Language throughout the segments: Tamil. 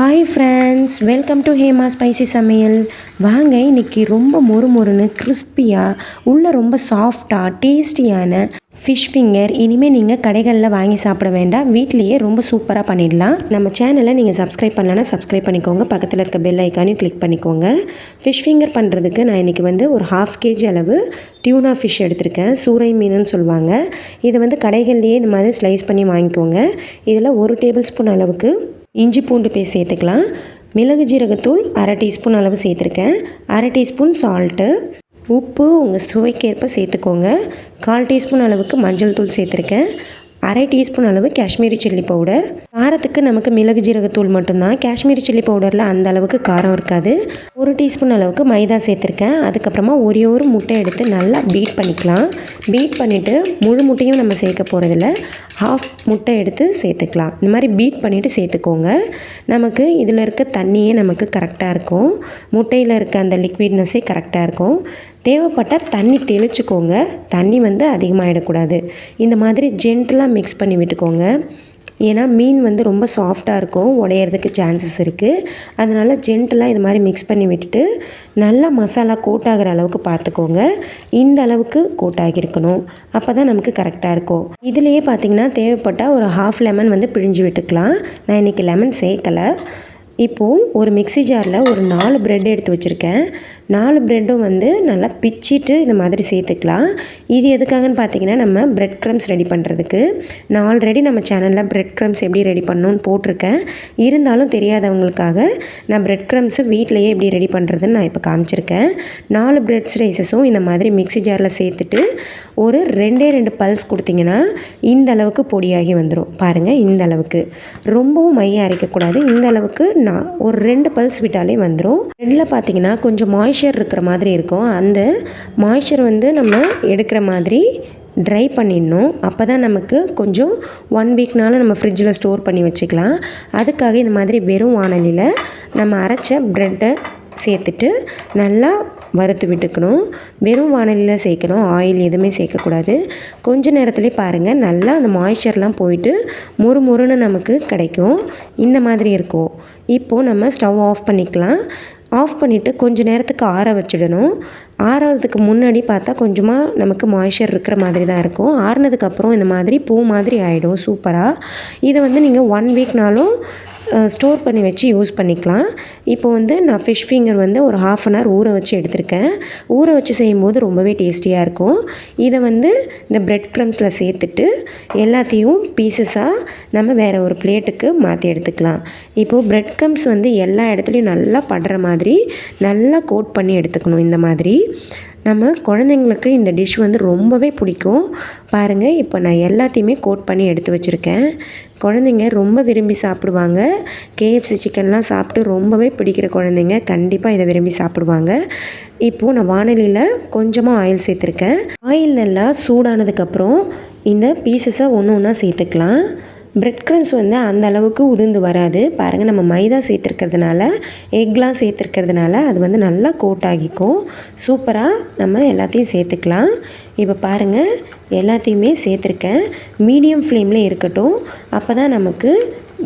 Hi friends welcome to Hema spicy சமையல் வாங்க இன்னைக்கு ரொம்ப மொறு மொறுன்னு கிறிஸ்பியாக உள்ளே ரொம்ப சாஃப்டாக டேஸ்டியான ஃபிஷ் ஃபிங்கர் இனிமேல் நீங்கள் கடைகளில் வாங்கி சாப்பிட வேண்டாம். வீட்லேயே ரொம்ப சூப்பராக பண்ணிடலாம். நம்ம சேனலை நீங்கள் சப்ஸ்கிரைப் பண்ணலன்னா சப்ஸ்கிரைப் பண்ணிக்கோங்க. பக்கத்தில் இருக்க பெல் ஐக்கானையும் கிளிக் பண்ணிக்கோங்க. ஃபிஷ் ஃபிங்கர் பண்ணுறதுக்கு நான் இன்றைக்கி வந்து ஒரு ஹாஃப் கேஜி அளவு டியூனா ஃபிஷ் எடுத்திருக்கேன். சூறை மீனுன்னு சொல்லுவாங்க. இதை வந்து கடைகள்லேயே இந்த மாதிரி ஸ்லைஸ் பண்ணி வாங்கிக்கோங்க. இதில் ஒரு டேபிள் ஸ்பூன் அளவுக்கு இஞ்சி பூண்டு பேஸ்ட் சேர்த்துக்கலாம். மிளகு ஜீரகத்தூள் அரை டீஸ்பூன் அளவு சேர்த்துருக்கேன். அரை டீஸ்பூன் சால்ட்டு உப்பு உங்கள் சுவைக்கேற்ப சேர்த்துக்கோங்க. கால் டீஸ்பூன் அளவுக்கு மஞ்சள் தூள் சேர்த்துருக்கேன். அரை டீஸ்பூன் அளவு காஷ்மீரி சில்லி பவுடர். காரத்துக்கு நமக்கு மிளகு ஜீரகத்தூள் மட்டும்தான். காஷ்மீரி சில்லி பவுடரில் அந்த அளவுக்கு காரம் இருக்காது. ஒரு டீஸ்பூன் அளவுக்கு மைதா சேர்த்துருக்கேன். அதுக்கப்புறமா ஒரே ஒரு முட்டை எடுத்து நல்லா பீட் பண்ணிக்கலாம். பீட் பண்ணிவிட்டு முழு முட்டையும் நம்ம சேர்க்க போகிறதில்ல ஹாஃப் முட்டை எடுத்து சேர்த்துக்கலாம். இந்த மாதிரி பீட் பண்ணிவிட்டு சேர்த்துக்கோங்க. நமக்கு இதில் இருக்க தண்ணியே நமக்கு கரெக்டாக இருக்கும். முட்டையில் இருக்க அந்த லிக்விட்னஸே கரெக்டாக இருக்கும். தேவைப்பட்டால் தண்ணி தெளிச்சுக்கோங்க. தண்ணி வந்து அதிகமாகிடக்கூடாது இந்த மாதிரி ஜென்டலாக மிக்ஸ் பண்ணி விட்டுக்கோங்க. ஏன்னா மீன் வந்து ரொம்ப சாஃப்டாக இருக்கும். உடையிறதுக்கு சான்சஸ் இருக்குது அதனால் ஜென்டலாக இது மாதிரி மிக்ஸ் பண்ணி விட்டுட்டு நல்லா மசாலா கோட் ஆகிற அளவுக்கு பார்த்துக்கோங்க இந்த அளவுக்கு கோட் ஆகியிருக்கணும் அப்போ தான் நமக்கு கரெக்டாக இருக்கும். இதுலேயே பார்த்தீங்கன்னா தேவைப்பட்டால் ஒரு ஹாஃப் லெமன் வந்து பிழிஞ்சு விட்டுக்கலாம். நான் இன்றைக்கி லெமன் சேர்க்கலை. இப்போது ஒரு மிக்ஸி ஜாரில் ஒரு நாலு பிரெட் எடுத்து வச்சுருக்கேன். நாலு ப்ரெட்டும் வந்து நல்லா பிச்சிட்டு இந்த மாதிரி சேர்த்துக்கலாம். இது எதுக்காகன்னு பார்த்தீங்கன்னா நம்ம பிரெட் க்ரம்ஸ் ரெடி பண்ணுறதுக்கு நான் ஆல்ரெடி நம்ம சேனலில் பிரெட் க்ரம்ஸ் எப்படி ரெடி பண்ணணும்னு போட்டிருக்கேன். இருந்தாலும் தெரியாதவங்களுக்காக நான் பிரெட் க்ரம்ஸு வீட்லேயே எப்படி ரெடி பண்ணுறதுன்னு நான் இப்போ காமிச்சிருக்கேன். நாலு பிரெட் ஸ்லைசஸும் இந்த மாதிரி மிக்ஸி ஜாரில் சேர்த்துட்டு ஒரு ரெண்டே ரெண்டு பல்ஸ் கொடுத்தீங்கன்னா இந்த அளவுக்கு பொடியாகி வந்துடும் பாருங்கள் இந்த அளவுக்கு. ரொம்பவும் மைய அரைக்கக்கூடாது. இந்த அளவுக்கு நான் ஒரு ரெண்டு பல்ஸ் விட்டாலே வந்துடும் ரெண்டில் பார்த்தீங்கன்னா கொஞ்சம் மாய்ஸ்சர் இருக்கிற மாதிரி இருக்கும். அந்த மாய்ஸ்சர் வந்து நம்ம எடுக்கிற மாதிரி ட்ரை பண்ணிடணும். அப்போ தான் நமக்கு கொஞ்சம் ஒன் வீக்னாலும் நம்ம ஃப்ரிட்ஜில் ஸ்டோர் பண்ணி வச்சுக்கலாம். அதுக்காக இந்த மாதிரி வெறும் வானலியில் நம்ம அரைச்ச ப்ரெட்டை சேர்த்துட்டு நல்லா வறுத்து விட்டுக்கணும். வெறும் வானலியில் சேர்க்கணும். ஆயில் எதுவுமே சேர்க்கக்கூடாது. கொஞ்ச நேரத்துலேயே பாருங்கள் நல்லா அந்த மாய்ஸ்சர்லாம் போயிட்டு மொறு மொறுன்னு நமக்கு கிடைக்கும். இந்த மாதிரி இருக்கும். இப்போது நம்ம ஸ்டவ் ஆஃப் பண்ணிக்கலாம். ஆஃப் பண்ணிவிட்டு கொஞ்ச நேரத்துக்கு ஆற வச்சிடணும். ஆறுறதுக்கு முன்னாடி பார்த்தா கொஞ்சமாக நமக்கு மாய்ஸ்சர் இருக்கிற மாதிரி தான் இருக்கும். ஆறுனதுக்கப்புறம் இந்த மாதிரி பூ மாதிரி ஆகிடும் சூப்பராக இதை வந்து நீங்கள் ஒன் வீக்னாலும் ஸ்டோர் பண்ணி வச்சு யூஸ் பண்ணிக்கலாம். இப்போ வந்து நான் ஃபிஷ் ஃபிங்கர் வந்து ஒரு ஹாஃப் அன் ஹவர் ஊற வச்சு எடுத்திருக்கேன். ஊற வச்சு செய்யும்போது ரொம்பவே டேஸ்டியாக இருக்கும். இதை வந்து இந்த ப்ரெட் க்ரம்ஸில் சேர்த்துட்டு எல்லாத்தையும் பீசஸாக நம்ம வேறு ஒரு பிளேட்டுக்கு மாற்றி எடுத்துக்கலாம். இப்போது ப்ரெட் க்ரம்ஸ் வந்து எல்லா இடத்துலையும் நல்லா படுற மாதிரி நல்லா கோட் பண்ணி எடுத்துக்கணும் இந்த மாதிரி. நம்ம குழந்தைங்களுக்கு இந்த டிஷ் வந்து ரொம்பவே பிடிக்கும். பாருங்கள் இப்போ நான் எல்லாத்தையுமே கோட் பண்ணி எடுத்து வச்சுருக்கேன். குழந்தைங்க ரொம்ப விரும்பி சாப்பிடுவாங்க. கேஎஃப்சி சிக்கன்லாம் சாப்பிட்டு ரொம்பவே பிடிக்கிற குழந்தைங்க கண்டிப்பாக இதை விரும்பி சாப்பிடுவாங்க. இப்போது நான் வானலியில் கொஞ்சமாக ஆயில் சேர்த்துருக்கேன். ஆயில் நல்லா சூடானதுக்கப்புறம் இந்த பீசஸை ஒன்று ஒன்றா சேர்த்துக்கலாம். பிரெட் க்ரம்ஸ் வந்து அந்த அளவுக்கு உதிர்ந்து வராது. பாருங்கள் நம்ம மைதா சேர்த்துருக்கிறதுனால எக்லாம் சேர்த்துருக்கிறதுனால அது வந்து நல்லா கோட் ஆகிக்கும். சூப்பராக நம்ம எல்லாத்தையும் சேர்த்துக்கலாம். இப்போ பாருங்கள் எல்லாத்தையுமே சேர்த்துருக்கேன். மீடியம் ஃப்ளேமில் இருக்கட்டும். அப்போ தான் நமக்கு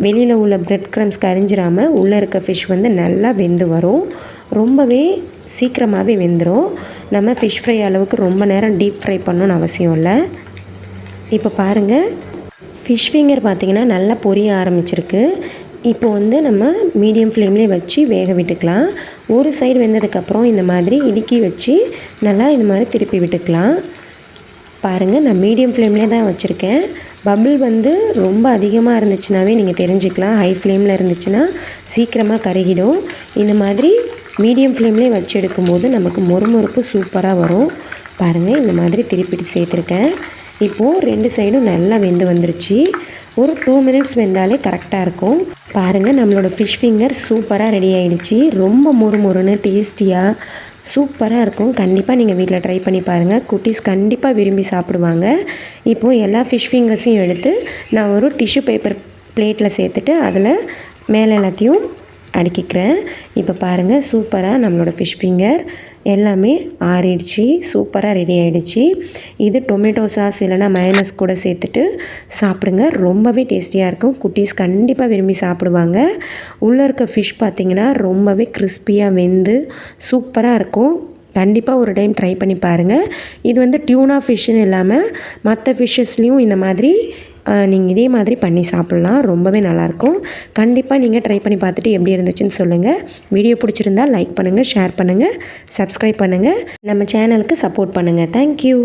வெளியில் உள்ள பிரெட் க்ரம்ஸ் கரிஞ்சிராமல் உள்ளே இருக்க ஃபிஷ் வந்து நல்லா வெந்து வரும். ரொம்பவே சீக்கிரமாகவே வெந்துடும் நம்ம ஃபிஷ் ஃப்ரை அளவுக்கு ரொம்ப நேரம் டீப் ஃப்ரை பண்ணணும்னு அவசியம் இல்லை. இப்போ பாருங்கள் ஃபிஷ் ஃபிங்கர் பார்த்திங்கன்னா நல்லா பொரிய ஆரம்பிச்சிருக்கு. இப்போ வந்து நம்ம மீடியம் ஃப்ளேம்லேயே வச்சு வேக விட்டுக்கலாம். ஒரு சைடு வெந்ததுக்கப்புறம் இந்த மாதிரி இடுக்கி வச்சு நல்லா இந்த மாதிரி திருப்பி விட்டுக்கலாம். பாருங்கள் நான் மீடியம் ஃப்ளேம்லேயே தான் வச்சுருக்கேன். பபிள் வந்து ரொம்ப அதிகமாக இருந்துச்சுனாவே நீங்கள் தெரிஞ்சுக்கலாம். ஹை ஃப்ளேமில் இருந்துச்சுன்னா சீக்கிரமாக கருகிடும். இந்த மாதிரி மீடியம் ஃப்ளேம்லேயே வச்சு எடுக்கும்போது நமக்கு மொறுமொறுப்பு சூப்பராக வரும். பாருங்கள் இந்த மாதிரி திருப்பிட்டு சேர்த்துருக்கேன். இப்போது ரெண்டு சைடும் நல்லா வெந்து வந்துருச்சு. ஒரு டூ மினிட்ஸ் வெந்தாலே கரெக்டாக இருக்கும். பாருங்கள் நம்மளோட ஃபிஷ் ஃபிங்கர் சூப்பராக ரெடி ஆகிடுச்சு ரொம்ப மொறு மொறுன்னு டேஸ்டியாக சூப்பராக இருக்கும். கண்டிப்பாக நீங்கள் வீட்டில் ட்ரை பண்ணி பாருங்கள் குட்டீஸ் கண்டிப்பாக விரும்பி சாப்பிடுவாங்க. இப்போது எல்லா ஃபிஷ் ஃபிங்கர்ஸையும் எடுத்து நான் ஒரு டிஷ்யூ பேப்பர் பிளேட்டில் சேர்த்துட்டு அதில் மேலே எல்லாத்தையும் அடுக்கிக்கிறேன். இப்போ பாருங்கள் சூப்பராக நம்மளோட ஃபிஷ் ஃபிங்கர் எல்லாமே ஆறிடுச்சு. சூப்பராக ரெடி ஆகிடுச்சு இது டொமேட்டோ சாஸ் இல்லைனா மயனஸ் கூட சேர்த்துட்டு சாப்பிடுங்க. ரொம்பவே டேஸ்டியாக இருக்கும். குட்டீஸ் கண்டிப்பாக விரும்பி சாப்பிடுவாங்க. உள்ளே இருக்க ஃபிஷ் பார்த்திங்கன்னா ரொம்பவே கிறிஸ்பியாக வெந்து சூப்பராக இருக்கும். கண்டிப்பாக ஒரு டைம் ட்ரை பண்ணி பாருங்கள் இது வந்து டியூனா ஃபிஷ்ஷுன்னு இல்லாமல் மற்ற ஃபிஷ்ஷஸ்லேயும் இந்த மாதிரி நீங்கள் இதே மாதிரி பண்ணி சாப்பிட்லாம் ரொம்பவே நல்லாயிருக்கும் கண்டிப்பாக நீங்கள் ட்ரை பண்ணி பார்த்துட்டு எப்படி இருந்துச்சுன்னு சொல்லுங்கள் வீடியோ பிடிச்சிருந்தா லைக் பண்ணுங்கள் ஷேர் பண்ணுங்கள் சப்ஸ்கிரைப் பண்ணுங்கள் நம்ம சேனலுக்கு சப்போர்ட் பண்ணுங்கள் தேங்க்யூ